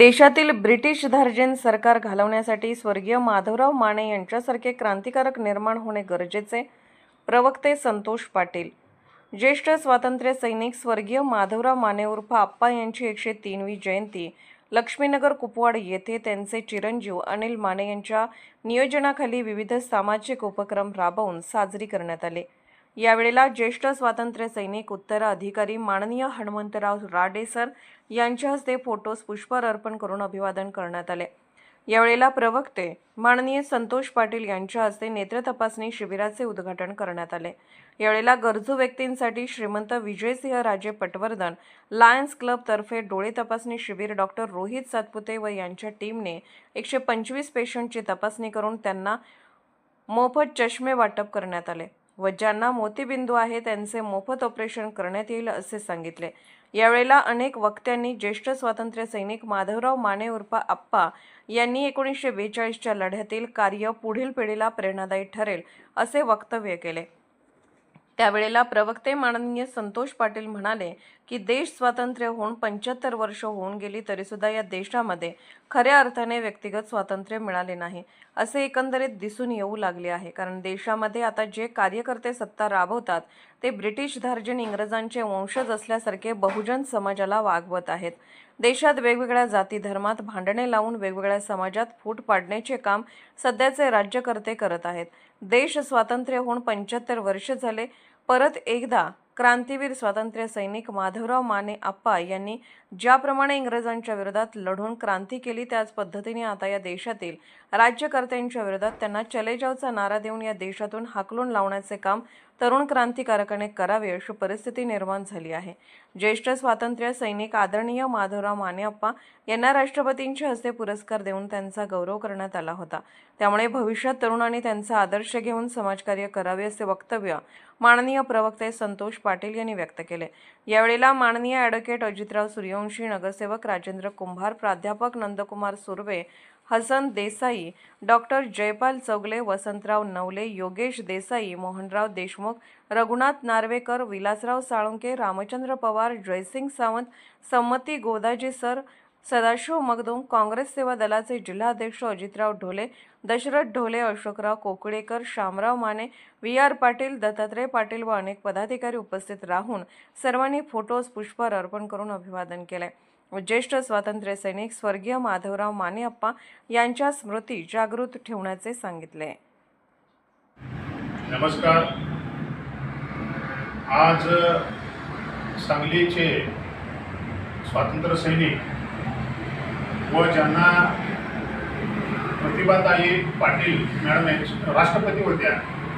देशातील ब्रिटिश धार्जिन सरकार घालवण्यासाठी स्वर्गीय माधवराव माने यांच्यासारखे क्रांतिकारक निर्माण होणे गरजेचे प्रवक्ते संतोष पाटील. ज्येष्ठ स्वातंत्र्य सैनिक स्वर्गीय माधवराव माने उर्फ आप्पा यांची एकशे तीनवी जयंती लक्ष्मीनगर कुपवाड येथे त्यांचे चिरंजीव अनिल माने यांच्या नियोजनाखाली विविध सामाजिक उपक्रम राबवून साजरी करण्यात आले. यावेळेला ज्येष्ठ स्वातंत्र्य सैनिक उत्तर अधिकारी माननीय हनुमंतराव राडे सर यांच्या हस्ते फोटोस पुष्पहार अर्पण करून अभिवादन करण्यात आले. यावेळेला प्रवक्ते माननीय संतोष पाटील यांच्या हस्ते नेत्र तपासणी शिबिराचे उद्घाटन करण्यात आले. यावेळेला गरजू व्यक्तींसाठी श्रीमंत विजयसिंह राजे पटवर्धन लायन्स क्लब तर्फे डोळे तपासणी शिबिर डॉक्टर रोहित सातपुते व यांच्या टीमने एकशे पंचवीस पेशंटची तपासणी करून त्यांना मोफत चष्मे वाटप करण्यात आले. व ज्यांना मोतीबिंदू आहे त्यांचे मोफत ऑपरेशन करण्यात येईल असे सांगितले. यावेळेला अनेक वक्त्यांनी ज्येष्ठ स्वातंत्र्य सैनिक माधवराव माने उर्फ आप्पा यांनी एकोणीसशे बेचाळीसच्या लढ्यातील कार्य पुढील पिढीला प्रेरणादायी ठरेल असे वक्तव्य केले. त्यावेळेला प्रवक्ते माननीय संतोष पाटील म्हणाले की देश स्वातंत्र्य होऊन पंच्याहत्तर वर्ष होऊन गेली तरीसुद्धा या देशामध्ये खऱ्या अर्थाने व्यक्तिगत स्वातंत्र्य मिळाले नाही असे एकंदरीत दिसून येऊ लागले आहे. कारण देशामध्ये आता जे कार्यकर्ते सत्ता राबवतात ते ब्रिटिश धार्जिन इंग्रजांचे वंशज असल्यासारखे बहुजन समाजाला वागवत आहेत. देशात वेगवेगळ्या जाती धर्मात भांडणे लावून वेगवेगळ्या समाजात फूट पाडण्याचे काम सध्याचे राज्यकर्ते करत आहेत. देश स्वातंत्र्य होऊन पंच्याहत्तर वर्ष झाले परत एकदा क्रांतीवीर स्वातंत्र्य सैनिक माधवराव माने आप्पा यांनी ज्याप्रमाणे इंग्रजांच्या विरोधात लढून क्रांती केली त्याच पद्धतीने आता या देशातील राज्यकर्त्यांच्या विरोधात त्यांना चले जावचा नारा देऊन या देशातून हाकलून लावण्याचे काम तरुण क्रांतिकारकाने करावे अशी परिस्थिती निर्माण झाली आहे. ज्येष्ठ स्वातंत्र्य सैनिक आदरणीय माधवराव मानेअप्पा यांना राष्ट्रपतींच्या हस्ते पुरस्कार देऊन त्यांचा गौरव करण्यात आला होता. त्यामुळे भविष्यात तरुणांनी त्यांचा आदर्श घेऊन समाजकार्य करावे असे वक्तव्य माननीय प्रवक्ते संतोष पाटील यांनी व्यक्त केले. यावेळेला माननीय ॲडव्होकेट अजितराव सूर्यवंशी नगरसेवक राजेंद्र कुंभार प्राध्यापक नंदकुमार सुर्वे हसन देसाई डॉक्टर जयपाल चौगले वसंतराव नवले योगेश देसाई मोहनराव देशमुख रघुनाथ नार्वेकर विलासराव साळुंके रामचंद्र पवार जयसिंग सावंत संमती गोदाजी सर सदाशिव मगदुम काँग्रेस सेवा दलाचे जिल्हाध्यक्ष अजितराव ढोले दशरथ ढोले अशोकराव कोकळेकर शामराव माने व्ही आर पाटील दत्तात्रय पाटील व अनेक पदाधिकारी उपस्थित राहून सर्वांनी फोटोज पुष्पहार अर्पण करून अभिवादन केले. ज्येष्ठ स्वातंत्र्य सैनिक स्वर्गीय माधवराव मानेअप्पा यांच्या स्मृती जागृत ठेवण्याचे सांगितले. नमस्कार. आज सांगलीचे स्वातंत्र्य सैनिक व ज्यांना प्रतिभाताई पाटील मॅडम यांच्या राष्ट्रपती होत्या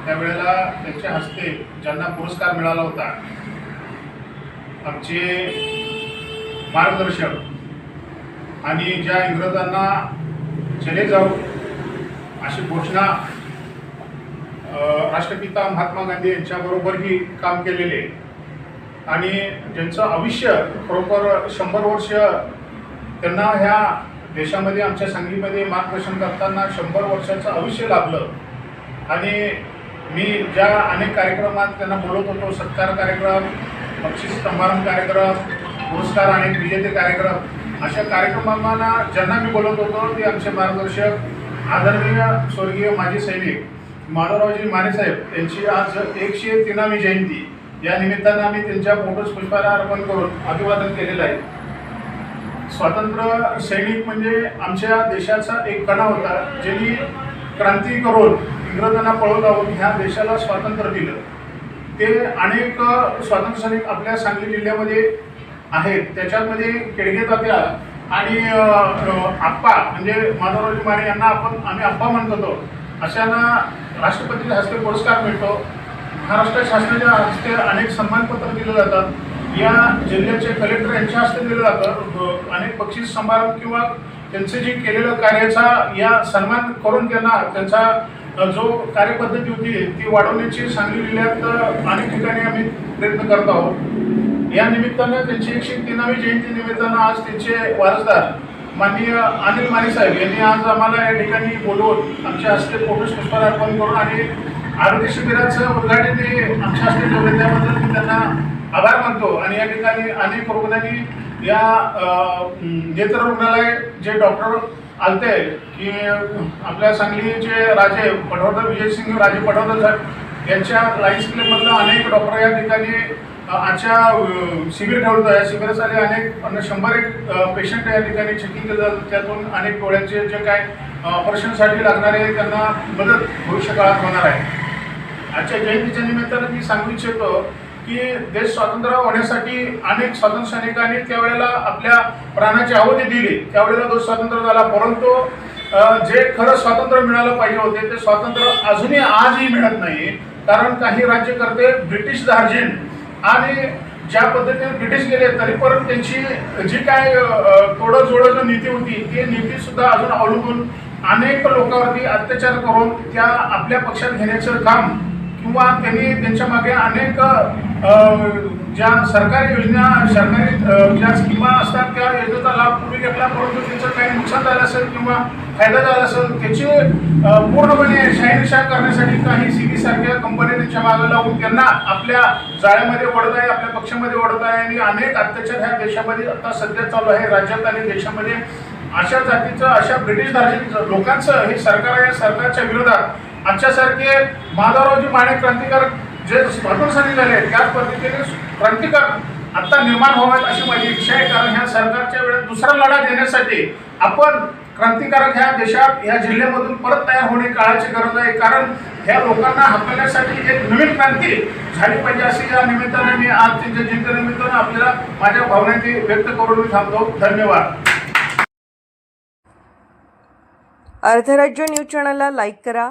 त्यावेळेला त्यांच्या हस्ते ज्यांना पुरस्कार मिळाला होता आमचे मार्गदर्शक आणि ज्या इंग्रजांना चले जाऊ अशी घोषणा राष्ट्रपिता महात्मा गांधी यांच्याबरोबरही काम केलेले. आणि ज्यांचं आयुष्य खरोखर शंभर वर्ष त्यांना ह्या देशामध्ये आमच्या सांगलीमध्ये मार्गदर्शन करताना शंभर वर्षाचं आयुष्य लाभलं. आणि मी ज्या अनेक कार्यक्रमात त्यांना बोलत होतो सत्कार कार्यक्रम बक्षीस समारंभ कार्यक्रम पुरस्कार अनेक विजेते कार्यक्रम अशा कार्यक्रमांना ज्यांना मी बोलत होतो ते आमचे मार्गदर्शक आदरणीय स्वर्गीय माजी सैनिक माधवरावजी मानेसाहेब यांची आज एकशे तीनावी जयंती. या निमित्तानं आम्ही त्यांच्या फोटोज पुष्पाला अर्पण करून अभिवादन केलेलं आहे. स्वातंत्र्य सैनिक म्हणजे आमच्या देशाचा एक कणा होता ज्यांनी क्रांती करून इंग्रजांना पळवून ह्या देशाला स्वातंत्र्य दिलं. ते अनेक स्वातंत्र्य सैनिक आपल्या सांगली जिल्ह्यामध्ये आहेत. त्याच्यामध्ये केडगे तात्या आणि आप्पा म्हणजे माधवरावजी माने यांना आपण आम्ही आप्पा म्हणत होतो. अशांना राष्ट्रपतीच्या हस्ते पुरस्कार मिळतो. महाराष्ट्र शासनाच्या हस्ते अनेक सन्मानपत्र दिले जातात. या जिल्ह्याचे कलेक्टर यांच्या हस्ते दिलं जातं. अनेक बक्षीस समारंभ किंवा त्यांचे जे केलेलं कार्याचा या सन्मान करून त्यांना त्यांचा जो कार्यपद्धती होती ती वाढवण्याची सांगली जिल्ह्यात अनेक ठिकाणी आम्ही प्रयत्न करत आहोत. या निमित्तानं त्यांची एकशे तीनावी जयंती निमित्तानं आज त्यांचे वारसदार माननीय अनिल माने साहेब यांनी आज आम्हाला या ठिकाणी बोलवून आमच्या हस्ते फोटोस पुष्पहार अर्पण करून आणि आरोग्य शिबिराचं उद्घाटन ते आमच्या हस्ते ठेवले. त्याबद्दल मी त्यांना आभार मानतो. आणि या ठिकाणी अनेक रुग्णांनी या नेत्र रुग्णालय जे डॉक्टर आलते की आपल्या सांगलीचे राजे पटवर्धन विजयसिंग राजे पटवर्धन साहेब यांच्या लाईन्स क्लबमधलं अनेक डॉक्टर या ठिकाणी आजच्या शिबिर ठेवलं या शिबिरासाठी अनेक शंभर एक पेशंट या ठिकाणी चेकिंग केलं जातं. त्यातून अनेक डोळ्यांचे जे काय ऑपरेशनसाठी लागणारे त्यांना मदत भविष्य काळात होणार आहे. आजच्या जयंतीच्या निमित्तानं मी सांगू इच्छितो की देश स्वातंत्र्य होण्यासाठी अनेक स्वातंत्र्य सैनिकांनी त्यावेळेला आपल्या प्राणाची आहुती दिली. त्यावेळेला देश स्वातंत्र्य झाला. परंतु जे खरं स्वातंत्र्य मिळालं पाहिजे होते ते स्वातंत्र्य अजूनही आजही मिळत नाही. कारण काही राज्यकर्ते ब्रिटिश धार्जिन आणि ज्या पद्धतीने ब्रिटिश गेले तरी पण त्यांची जी काय तोडं जोडं नीती होती ती नीती सुद्धा अजून अवलंबून अनेक लोकांवरती अत्याचार करून त्या आपल्या पक्षात घेण्याचं काम किंवा त्यांनी त्यांच्या मागे अनेक ज्या सरकारी योजना सरकारी ज्या स्कीमा असतात त्या योजनेचा लाभ पूर्वी घेतला परंतु त्यांचं काही नुकसान झालं असेल किंवा फायदा झाला असेल त्याची पूर्णपणे शहानिशा करण्यासाठी काही सी बी सारख्या कंपन्या त्यांच्या मागे लावून त्यांना आपल्या जाळ्यामध्ये ओढत आहे आपल्या पक्षामध्ये ओढत आहे आणि अनेक अत्याचार ह्या देशामध्ये आता सध्या चालू आहे. राज्यात आणि देशामध्ये अशा जातीचं अशा ब्रिटिश धार्जिक लोकांचं हे सरकार आहे या सरकारच्या विरोधात आजच्यासारखे माधवरावजी माने क्रांतिकारक जे स्वातंत्र्य झाले आहेत, त्याच पद्धतीने क्रांतिकारक आता निर्माण व्हावेत अशी माझी इच्छा आहे. कारण ह्या सरकारच्या वेळेत दुसरा लढा देण्यासाठी आपण क्रांतिकारक ह्या देशात ह्या जिल्ह्यामधून परत तयार होणे काळाची गरज आहे. कारण ह्या लोकांना हकलण्यासाठी एक नवीन क्रांती झाली पाहिजे अशी या निमित्ताने मी आज त्यांच्या जयंतीनिमित्तानं आपल्याला माझ्या भावना व्यक्त करून मी थांबतो धन्यवाद. अर्धराज्य न्यूज चॅनलला लाईक करा.